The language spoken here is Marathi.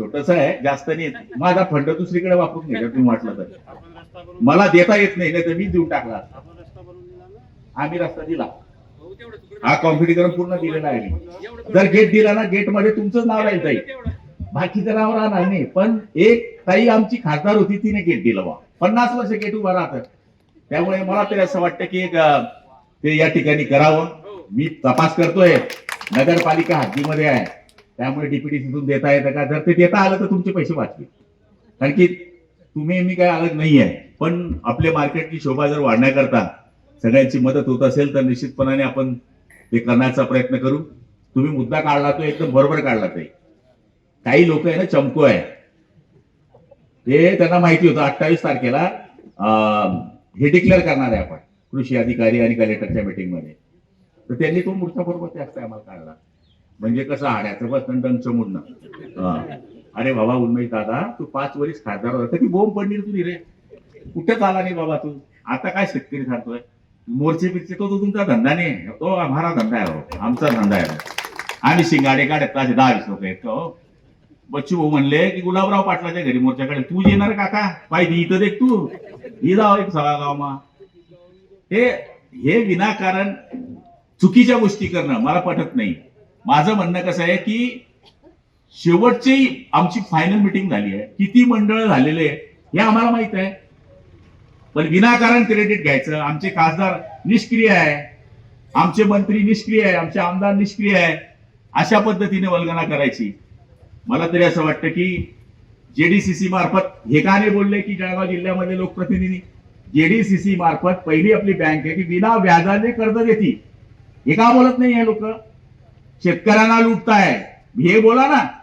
छोटस आहे जास्त नाही. माझा फंड दुसरीकडे वापरून घ्यायचा तुम्ही म्हटलं तर. मला देता येत नाही नाही तर मी देऊन टाकला आम्ही रस्ता दिला. हा कॉम्पिटिशन पूर्ण दिलेला आहे. मी जर गेट दिला ना गेटमध्ये तुमचं नाव राहील ताई. बाकीचं नाव राहणार नाही. पण एक ताई आमची खासदार होती तिने गेट दिलं बा पन्नास वर्ष गेट उभा राहत. त्यामुळे मला तरी असं वाटतं की एक ते या ठिकाणी करावं. मी तपास करतोय. नगरपालिका हद्दीमध्ये आहे. त्यामुळे डीपीडीसीतून देता येतं का? जर ते देता आलं तर तुमचे पैसे वाचतील. कारण की तुम्ही मी काय अलग नाही आहे पण आपल्या मार्केटची शोभा जर वाढण्याकरता सगळ्यांची मदत होत असेल तर निश्चितपणाने आपण ते करण्याचा प्रयत्न करू. तुम्ही मुद्दा काढला तो एकदम बरोबर काढला ते काही लोक आहे ना चमको आहे. ते त्यांना माहिती होतं अठ्ठावीस तारखेला अं, हे डिक्लेअर करणार आहे आपण कृषी अधिकारी आणि कलेक्टरच्या मीटिंगमध्ये तर त्यांनी तो मूर्खा बरोबर आम्हाला काढला. म्हणजे कसं हाड्याचं बस दंड चमुडणं अरे बाबा उन्मेश दादा तू पाच वरीस खासदार होता ती बोंब पडली रे तुझी रे. कुठेच आला नाही बाबा तू? आता काय शेतकरी सांगतोय मोर्चे बिरचे तो तो तुमचा धंदा नाही तो आम्हाला धंदा आहे आमचा धंदा आहे. आम्ही शिंगाडे काढत ताजे दहा वीस लोक आहेत? हो. बच्चू भाऊ म्हणले की गुलाबराव पाटलाच्या घरी मोर्चाकडे तू येणार काका पाहिजे इथं देख तू. ही जाव एक सगळा गावमा. हे हे विनाकारण चुकीच्या गोष्टी करणं मला पटत नाही. माझं म्हणणं कसं आहे की शेवटची आमची फायनल मिटिंग झाली आहे. किती मंडळ झालेले आहे हे आम्हाला माहीत आहे. पण विनाकारण क्रेडिट घ्यायचं. आमचे खासदार निष्क्रिय आहे. आमचे मंत्री निष्क्रिय आहे. आमचे आमदार निष्क्रिय आहे. अशा पद्धतीने वल्गना करायची. मला तरी असं वाटतं की जेडीसीसी मार्फत हे का नाही बोलले की जळगाव जिल्ह्यामध्ये लोकप्रतिनिधी? जेडीसीसी मार्फत पहिली आपली बँक आहे की विना व्याजाने कर्ज देते हे का बोलत नाही हे लोक? शेतकऱ्यांना लुटताय. हे बोला ना.